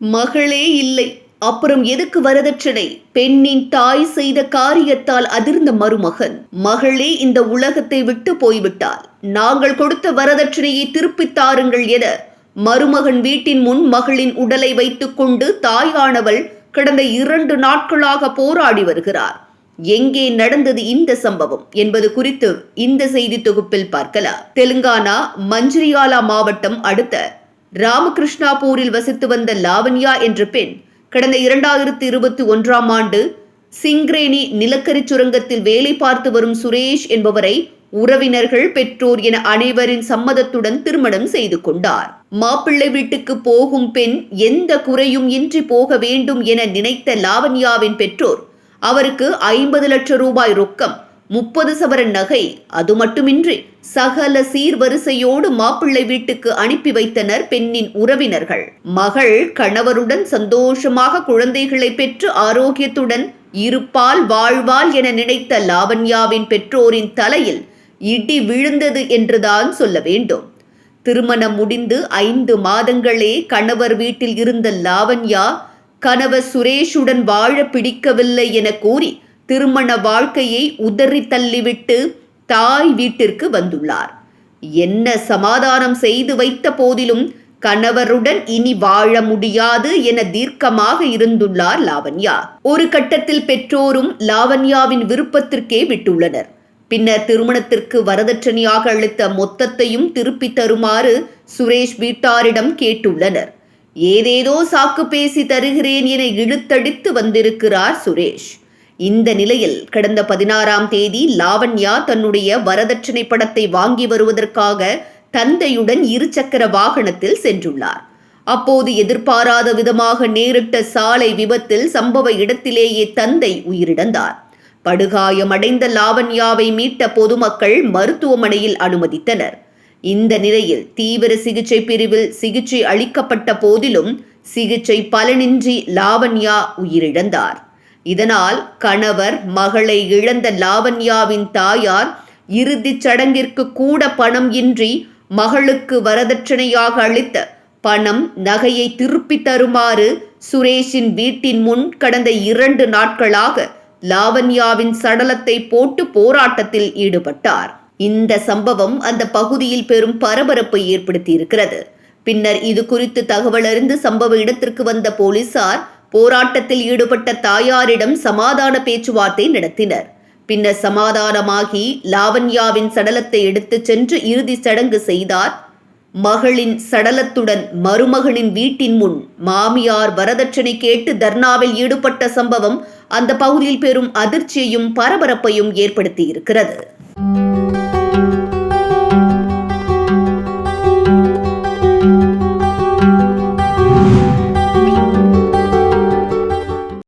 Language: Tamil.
மகளே இல்லை. அப்புறம் எதுக்கு வரதட்சணை? பெண்ணின் தாய் செய்த காரியத்தால் அதிர்ந்த மருமகன். மகளே இந்த உலகத்தை விட்டு போய்விட்டால் நாங்கள் கொடுத்த வரதட்சணையை திருப்பித் தாருங்கள் என மருமகன் வீட்டின் முன் மகளின் உடலை வைத்துக்கொண்டு தாயானவள் கடந்த இரண்டு நாட்களாக போராடி வருகிறார். எங்கே நடந்தது இந்த சம்பவம் என்பது குறித்து இந்த செய்தி தொகுப்பில் பார்க்கலாம். தெலுங்கானா மஞ்சிரியாலா மாவட்டம் அடுத்த ராமகிருஷ்ணாபூரில் வசித்து வந்த லாவண்யா என்ற பெண் கடந்த இரண்டாயிரத்தி இருபத்தி ஒன்றாம் ஆண்டு சிங்ரேணி நிலக்கரி சுரங்கத்தில் வேலை பார்த்து வரும் சுரேஷ் என்பவரை உறவினர்கள் பெற்றோர் என அனைவரின் சம்மதத்துடன் திருமணம் செய்து கொண்டார். மாப்பிள்ளை வீட்டுக்கு போகும் பெண் எந்த குறையும் இன்றி போக வேண்டும் என நினைத்த லாவண்யாவின் பெற்றோர் அவருக்கு ஐம்பது லட்சம் ரூபாய் ரொக்கம் முப்பது சவரன் நகை. அது மட்டுமின்றி சகல சீர்வரிசையோடு மாப்பிள்ளை வீட்டுக்கு அனுப்பி வைத்தனர் பெண்ணின் உறவினர்கள். மகள் கணவருடன் சந்தோஷமாக குழந்தைகளை பெற்று ஆரோக்கியத்துடன் இருப்பால் வாழ்வாள் என நினைத்த லாவண்யாவின் பெற்றோரின் தலையில் இடி விழுந்தது என்றுதான் சொல்ல வேண்டும். திருமணம் முடிந்து ஐந்து மாதங்களே கணவர் வீட்டில் இருந்த லாவண்யா கணவர் சுரேஷுடன் வாழ பிடிக்கவில்லை என கூறி திருமண வாழ்க்கையை உதறி தள்ளிவிட்டு தாய் வீட்டிற்கு வந்துள்ளார். என்ன சமாதானம் செய்து வைத்த போதிலும் கணவருடன் இனி வாழ முடியாது என தீர்க்கமாக இருந்துள்ளார் லாவண்யா. ஒரு கட்டத்தில் பெற்றோரும் லாவண்யாவின் விருப்பத்திற்கே விட்டுள்ளனர். பின்னர் திருமணத்திற்கு வரதட்சணையாக அளித்த மொத்தத்தையும் திருப்பி தருமாறு சுரேஷ் வீட்டாரிடம் கேட்டுள்ளனர். ஏதேதோ சாக்கு பேசி தருகிறேன் என இழுத்தடித்து வந்திருக்கிறார் சுரேஷ். இந்த நிலையில் கடந்த பதினாறாம் தேதி லாவண்யா தன்னுடைய வரதட்சணை படத்தை வாங்கி வருவதற்காக தந்தையுடன் இருசக்கர வாகனத்தில் சென்றுள்ளார். அப்போது எதிர்பாராத விதமாக நேரிட்ட சாலை விபத்தில் சம்பவ இடத்திலேயே தந்தை உயிரிழந்தார். படுகாயமடைந்த லாவண்யாவை மீட்ட பொதுமக்கள் மருத்துவமனையில் அனுமதித்தனர். இந்த நிலையில் தீவிர சிகிச்சை பிரிவில் சிகிச்சை அளிக்கப்பட்ட போதிலும் சிகிச்சை பலனின்றி லாவண்யா உயிரிழந்தார். இதனால் கணவர் மகளை இழந்த லாவண்யாவின் தாயார் இறுதிச் சடங்கிற்கு கூட பணம் இன்றி மகளுக்கு வரதட்சணையாக அளித்த பணம் நகையை திருப்பி தருமாறு சுரேஷின் வீட்டின் முன் கடந்த இரண்டு நாட்களாக லாவண்யாவின் சடலத்தை போட்டு போராட்டத்தில் ஈடுபட்டார். இந்த சம்பவம் அந்த பகுதியில் பெரும் பரபரப்பை ஏற்படுத்தி இருக்கிறது பின்னர் இது குறித்து தகவல் அறிந்து சம்பவ இடத்திற்கு வந்த போலீசார் போராட்டத்தில் ஈடுபட்ட தாயாரிடம் சமாதான பேச்சுவார்த்தை நடத்தினர். பின்னர் சமாதானமாகி லாவண்யாவின் சடலத்தை எடுத்துச் சென்று இறுதி சடங்கு செய்தார். மகளின் சடலத்துடன் மருமகனின் வீட்டின் முன் மாமியார் வரதட்சணை கேட்டு தர்ணாவில் ஈடுபட்ட சம்பவம் அந்த பகுதியில் பெரும் அதிர்ச்சியையும் பரபரப்பையும் ஏற்படுத்தியிருக்கிறது.